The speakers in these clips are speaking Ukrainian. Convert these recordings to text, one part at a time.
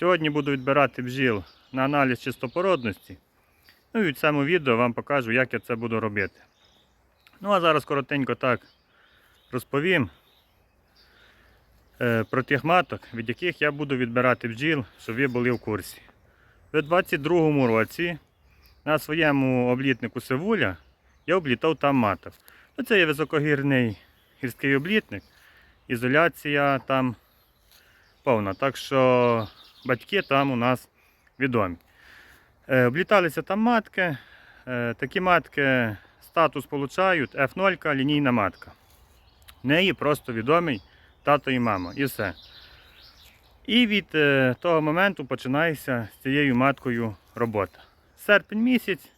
Сьогодні буду відбирати бджіл на аналіз чистопородності. Ну і в цьому відео вам покажу, як я це буду робити. Ну а зараз коротенько так розповім е, про тих маток, від яких я буду відбирати бджіл, щоб ви були в курсі. У 22-му році на своєму облітнику Севуля я облітав там маток. Ну, це є високогірний гірський облітник, ізоляція там повна. Так що батьки там у нас відомі. Е, обліталися там матки. Е, такі матки статус получають F0 лінійна матка. В неї просто відомий тато і мама. І все. І від е, того моменту починається з цією маткою робота. Серпень місяць.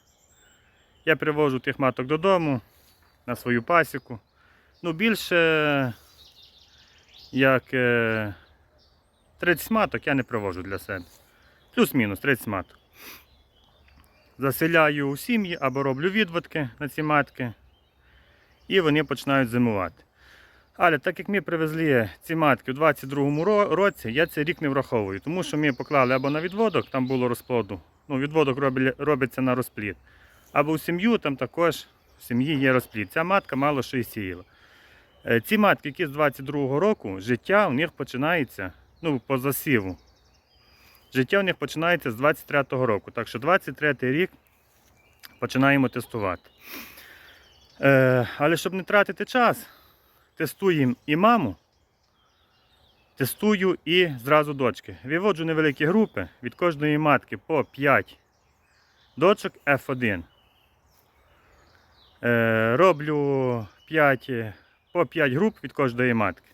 Я привожу тих маток додому на свою пасіку. Ну, більше як 30 маток я не привожу для себе. Плюс-мінус 30 маток. Заселяю у сім'ї або роблю відводки на ці матки. І вони починають зимувати. Але так як ми привезли ці матки у 22-му році, я цей рік не враховую, тому що ми поклали або на відводок, там було розплоду. Ну, відводок робиться на розплід. Або у сім'ю, там також в сім'ї є розплід. Ця матка мало що і сіяла. Е, Ці матки, які з 22-го року, життя у них починається, ну, по засіву. Життя у них починається з 23-го року. Так що 23-й рік починаємо тестувати. Е, але щоб не тратити час, тестуємо і маму, тестую і зразу дочки. Виводжу невеликі групи від кожної матки по 5 дочок F1. Е, роблю 5, по 5 груп від кожної матки.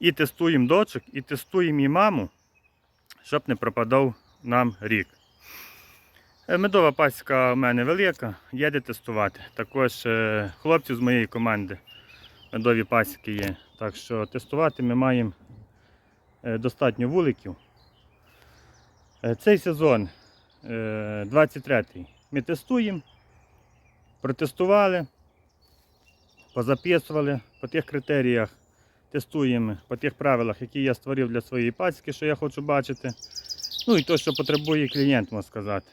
І тестуємо дочок, і тестуємо і маму, щоб не пропадав нам рік. Е, Медова пасіка у мене велика, є де тестувати. Також е, хлопці з моєї команди медові пасіки є. Так що тестувати ми маємо е, достатньо вуликів. Цей сезон е, 23-й ми тестуємо, протестували, позаписували по тих критеріях, тестуємо по тих правилах, які я створив для своєї пасіки, що я хочу бачити. Ну і то, що потребує клієнт, можна сказати.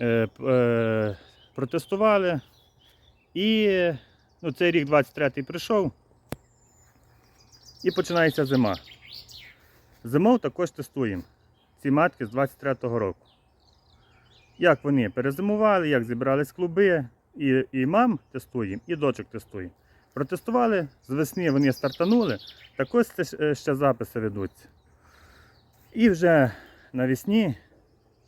Е, е, протестували. І ну, цей рік 23-й прийшов. І починається зима. Зимов також тестуємо ці матки з 23-го року. Як вони перезимували, як зібрались клуби, і, і мам тестуємо, і дочок тестуємо. Протестували, з весни вони стартанули, також це е, ще записи ведуться. І вже навесні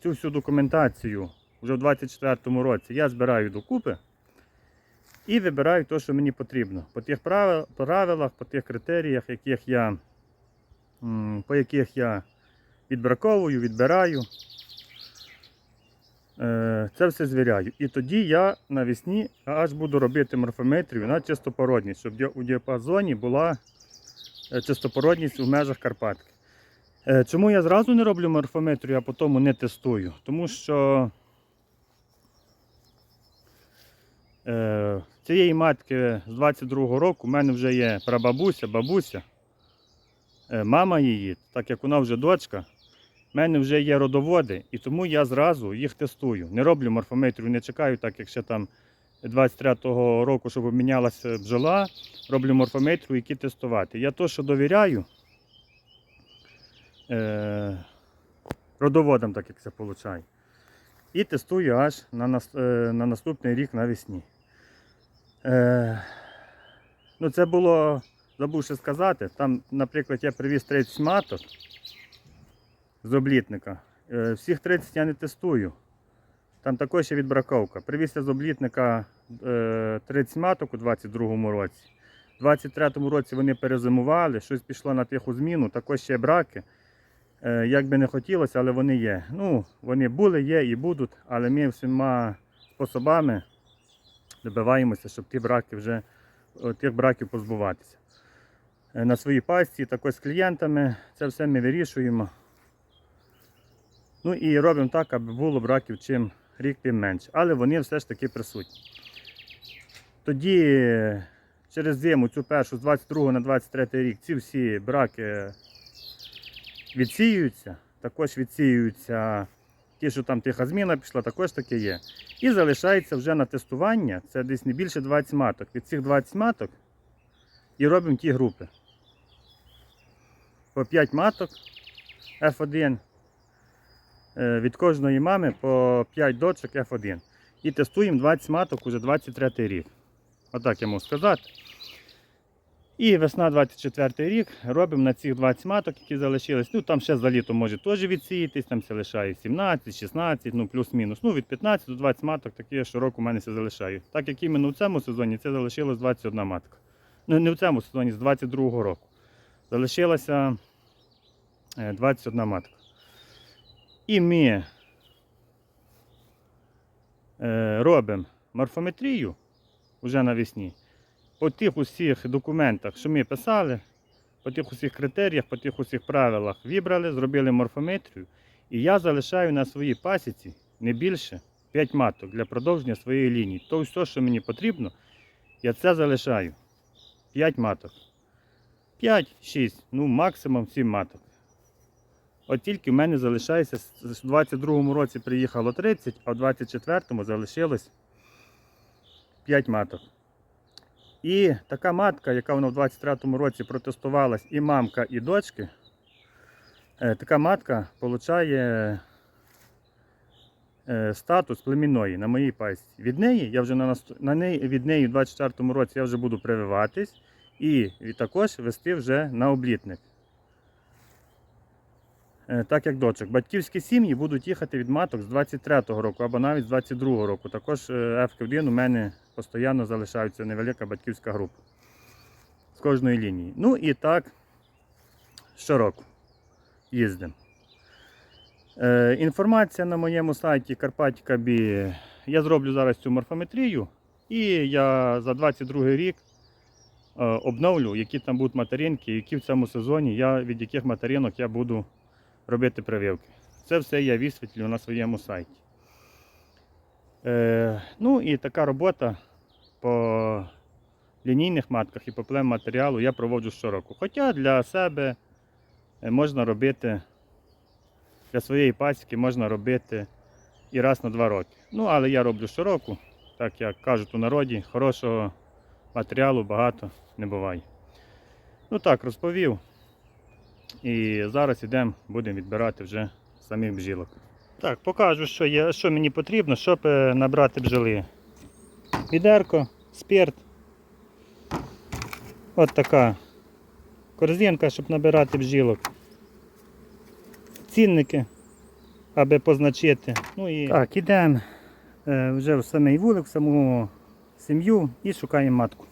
цю всю документацію вже в 24-му році я збираю докупи і вибираю те, що мені потрібно. По тих правилах, по тих критеріях, яких я, по яких я відбраковую, відбираю. Е, Це все звіряю. І тоді я навесні аж буду робити морфометрію на чистопородність, щоб у діапазоні була е, чистопородність у межах Карпатки. Е, Чому я зразу не роблю морфометрію, а потім не тестую? Тому що цієї матки з 22-го року в мене вже є прабабуся, бабуся, мама її, так як вона вже дочка, в мене вже є родоводи, і тому я зразу їх тестую. Не роблю морфометрію, не чекаю, так як ще там 23-го року, щоб обмінялася бджола, роблю морфометрію, які тестувати. Я то, що довіряю е, родоводам, так як це виходить. І тестую аж на, е, на наступний рік навесні. Е, ну, це було, забув ще сказати, там, наприклад, я привіз 30 маток з облітника. Е, всіх 30 я не тестую. Там також є відбраковка. Привіз я з облітника е, 30 маток у 22-му році. У 23-му році вони перезимували, щось пішло на тиху зміну, також ще браки. Е, Як би не хотілося, але вони є. Ну, вони були, є і будуть, але ми всіма способами добиваємося, щоб ті браки вже, тих браків позбуватися. Е, На своїй пасті, також з клієнтами, це все ми вирішуємо. Ну і робимо так, аби було браків чим рік, тим менше. Але вони все ж таки присутні. Тоді через зиму, цю першу з 22 на 23 рік, ці всі браки відсіюються, також відсіюються ті, що там тиха зміна пішла, також таке є. І залишається вже на тестування, це десь не більше 20 маток. Від цих 20 маток і робимо ті групи. По 5 маток F1. Е, Від кожної мами по 5 дочок F1. І тестуємо 20 маток уже 23 рік. Отак я можу сказати. І весна 24 рік робимо на цих 20 маток, які залишились. Ну там ще за літо може теж відсіятись, там все лишає 17, 16, ну плюс-мінус. Ну від 15 до 20 маток такі щороку в мене все залишаю. Так як іменно в цьому сезоні це залишилось 21 матка. Ну не в цьому сезоні, з 22 року. Залишилася е, 21 матка. І ми е, робимо морфометрію вже навесні по тих усіх документах, що ми писали, по тих усіх критеріях, по тих усіх правилах вибрали, зробили морфометрію. І я залишаю на своїй пасіці не більше 5 маток для продовження своєї лінії. То все, що мені потрібно, я це залишаю. 5 маток. 5-6, ну максимум 7 маток. От тільки в мене залишається, з 22-му році приїхало 30, а в 24-му залишилось 5 маток. І така матка, яка вона в 23-му році протестувалась, і мамка, і дочки, е, така матка отримує статус племінної на моїй пасіці. Від неї я вже на, на неї, від неї в 24-му році я вже буду прививатись і також вести вже на облітник. Е, Так як дочок. Батьківські сім'ї будуть їхати від маток з 23-го року або навіть з 22-го року. Також е, F1 у мене постійно залишається невелика батьківська група з кожної лінії. Ну і так щороку їздимо. Е, інформація на моєму сайті Карпатікабі. Я зроблю зараз цю морфометрію і я за 22 рік обновлю, які там будуть материнки, які в цьому сезоні я, від яких материнок я буду робити прививки. Це все я висвітлю на своєму сайті. Е, ну і така робота по лінійних матках і по плем-матеріалу я проводжу щороку. Хоча для себе е, можна робити, для своєї пасіки можна робити і раз на два роки. Ну, але я роблю щороку, так як кажуть у народі, хорошого матеріалу багато не буває. Ну так, розповів. І зараз йдемо, будемо відбирати вже самих бджілок. Так, покажу, що, є, що мені потрібно, щоб е, набрати бджоли. Відерко, спирт. От така корзинка, щоб набирати бджілок. Цінники, аби позначити. Ну і... Так, ідемо е, вже в самий вулик, в саму сім'ю і шукаємо матку.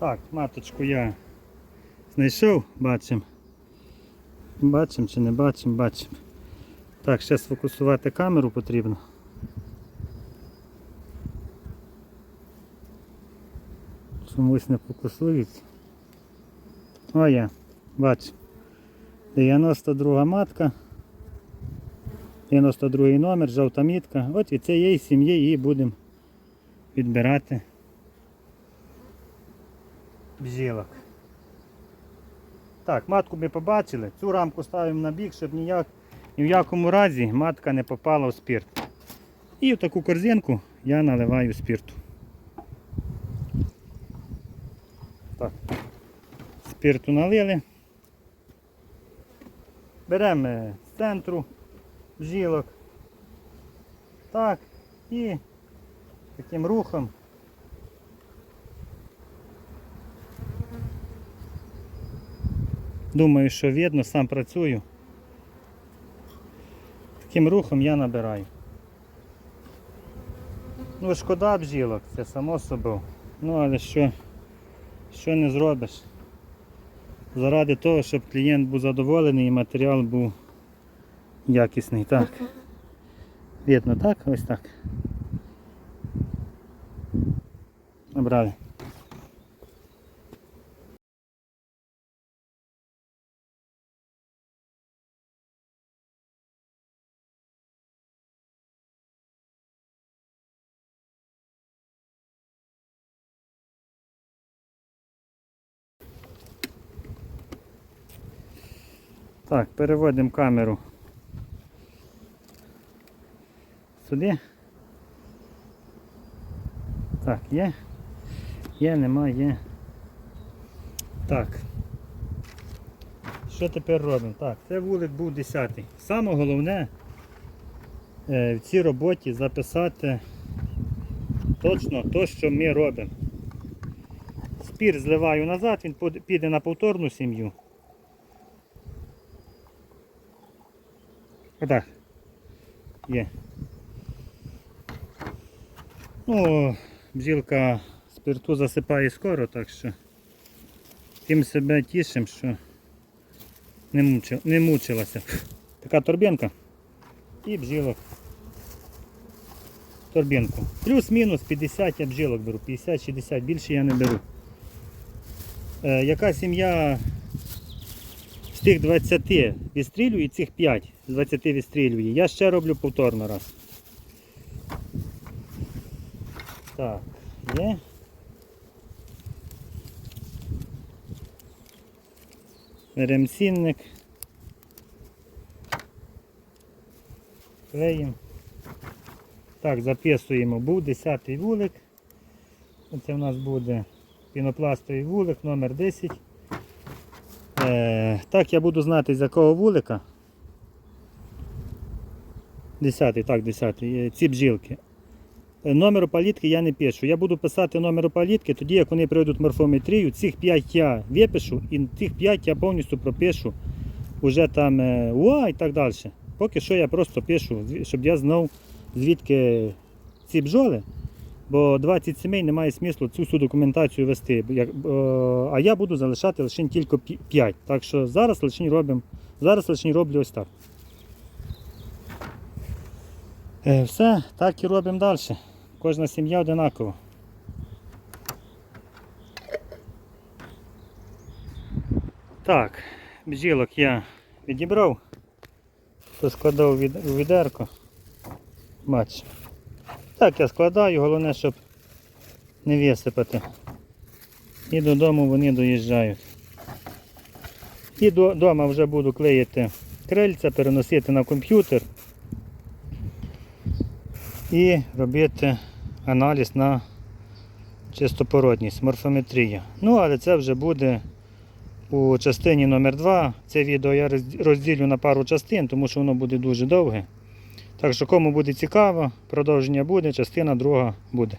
Так, маточку я знайшов, бачимо. Бачимо чи не бачимо, бачимо. Так, ще сфокусувати камеру потрібно. Чомусь не фокусується. О, я, бачу. 92 матка. 92 номер, жовта мітка. От від цієї сім'ї її будемо відбирати бджілок. Так, матку ми побачили. Цю рамку ставимо на бік, щоб ніяк, ні в якому разі матка не попала в спирт. І в таку корзинку я наливаю спирту. Так. Спирту налили. Беремо з центру бджілок. Так. І таким рухом Думаю, що видно, сам працюю. Таким рухом я набираю. Ну, шкода бджілок, це само собою. Ну, але що, що не зробиш? Заради того, щоб клієнт був задоволений і матеріал був якісний. Так. Видно, так? Ось так. Набрали. Так, переводимо камеру сюди. Так, є. Є, нема, є. Так. Що тепер робимо? Так, це вулик був 10. Саме головне е, в цій роботі записати точно те, що ми робимо. Спір зливаю назад, він піде на повторну сім'ю. Отак. Є. Ну, бджілка спирту засипає скоро, так що тим себе тішим, що не, мучи, не мучилася. Така торбинка і бджілок. Торбинку. Плюс-мінус 50 я бджілок беру, 50-60, більше я не беру. Е, яка сім'я з тих 20 відстрілює, цих 5 з 20 відстрілює. Я ще роблю повторно раз. Так, є. Беремо сінник. Клеїмо. Так, записуємо. Був 10 вулик. Це у нас буде пінопластовий вулик номер 10. Е, так, я буду знати з якого вулика. 10, так, 10. е, Ці бджілки. Е, Номеру палітки я не пишу. Я буду писати номеру палітки, тоді як вони пройдуть морфометрію, цих 5 я випишу і цих 5 я повністю пропишу уже там е, УА і так далі. Поки що я просто пишу, щоб я знав, звідки ці бджоли. Бо 20 сімей немає смислу цю всю документацію вести. А я буду залишати лише тільки 5. Так що зараз лише робимо, зараз лише роблю ось так. Е, Все, так і робимо далі. Кожна сім'я одинакова. Так, бджілок я відібрав, поскладав у відерко. Бач. Так я складаю, головне, щоб не висипати. І додому вони доїжджають. І вдома вже буду клеїти крильця, переносити на комп'ютер і робити аналіз на чистопородність, морфометрія. Ну, але це вже буде у частині номер 2 Це відео я розділю на пару частин, тому що воно буде дуже довге. Так що кому буде цікаво, продовження буде, частина друга буде.